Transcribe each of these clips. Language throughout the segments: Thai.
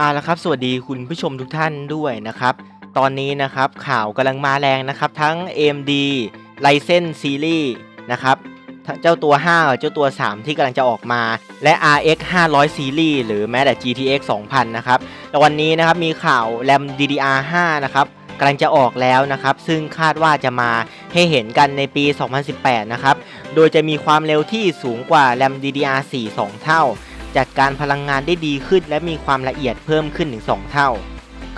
อ่าแล้วครับ สวัสดีคุณผู้ชมทุกท่านด้วยนะครับ ตอนนี้นะครับข่าวกำลังมาแรงนะครับ ทั้ง AMD Ryzen Series นะครับเจ้าตัว 5 เจ้าตัว 3 ที่กำลังจะออกมา และ RX 500 Series หรือแม้แต่ GTX 2000 นะครับแต่วันนี้นะครับมีข่าว RAM DDR5 นะครับกำลังจะออกแล้วนะครับ ซึ่งคาดว่าจะมาให้เห็นกันในปี 2018 นะครับ โดยจะมีความเร็วที่สูงกว่า RAM DDR4 2 เท่า จัดการพลังงานได้ดีขึ้น และมีความละเอียดเพิ่มขึ้นถึง 2 เท่า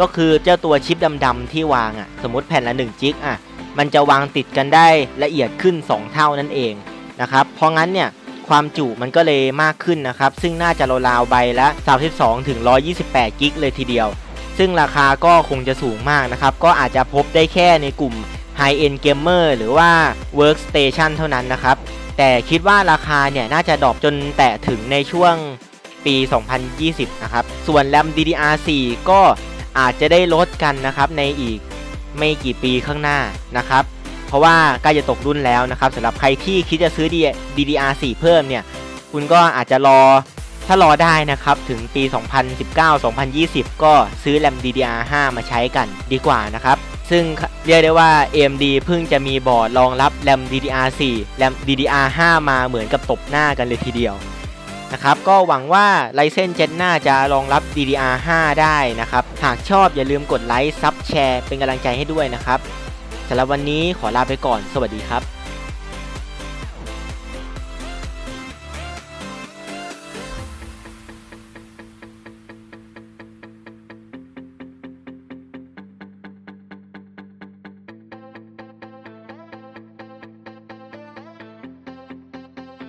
ก็คือเจ้าตัวชิปดำๆที่วางอะ่ะ สมมติแผ่นละ 1 จิกอะ มันจะวางติดกันได้ละเอียดขึ้น 2 เท่านั่นเองนะครับ เพราะงั้นเนี่ยความจุมันก็เลยมากขึ้นนะครับ ซึ่งน่าจะราวๆใบละ 32ถึง128 กิกเลยทีเดียว ซึ่งราคาก็คงจะสูงมากนะครับ ก็อาจจะพบได้แค่ในกลุ่ม High End Gamer หรือว่า Workstation เท่านั้นนะครับ แต่คิดว่าราคาเนี่ยน่าจะดรอปจนแตะถึงในช่วง ปี 2020 นะครับ ส่วน RAM DDR4 ก็อาจจะได้ลดกันนะครับในอีกไม่กี่ปีข้างหน้านะครับ เพราะว่าใกล้จะตกรุ่นแล้วนะครับสำหรับใครที่คิดจะซื้อ DDR4 เพิ่มเนี่ย คุณก็อาจจะรอถ้ารอได้นะครับ ถึงปี 2019-2020 ก็ซื้อ RAM DDR5 มาใช้กันดีกว่านะครับ ซึ่งเรียกได้ว่า AMD เพิ่งจะมีบอร์ดรองรับ RAM DDR4 RAM DDR5 มาเหมือนกับตบหน้ากันเลยทีเดียว นะครับก็หวังว่าไลเซนเจนหน้าจะรองรับ DDR5 ได้นะครับ หากชอบอย่าลืมกดไลค์ซับแชร์เป็นกำลังใจให้ด้วยนะครับสำหรับวันนี้ขอลาไปก่อน สวัสดีครับ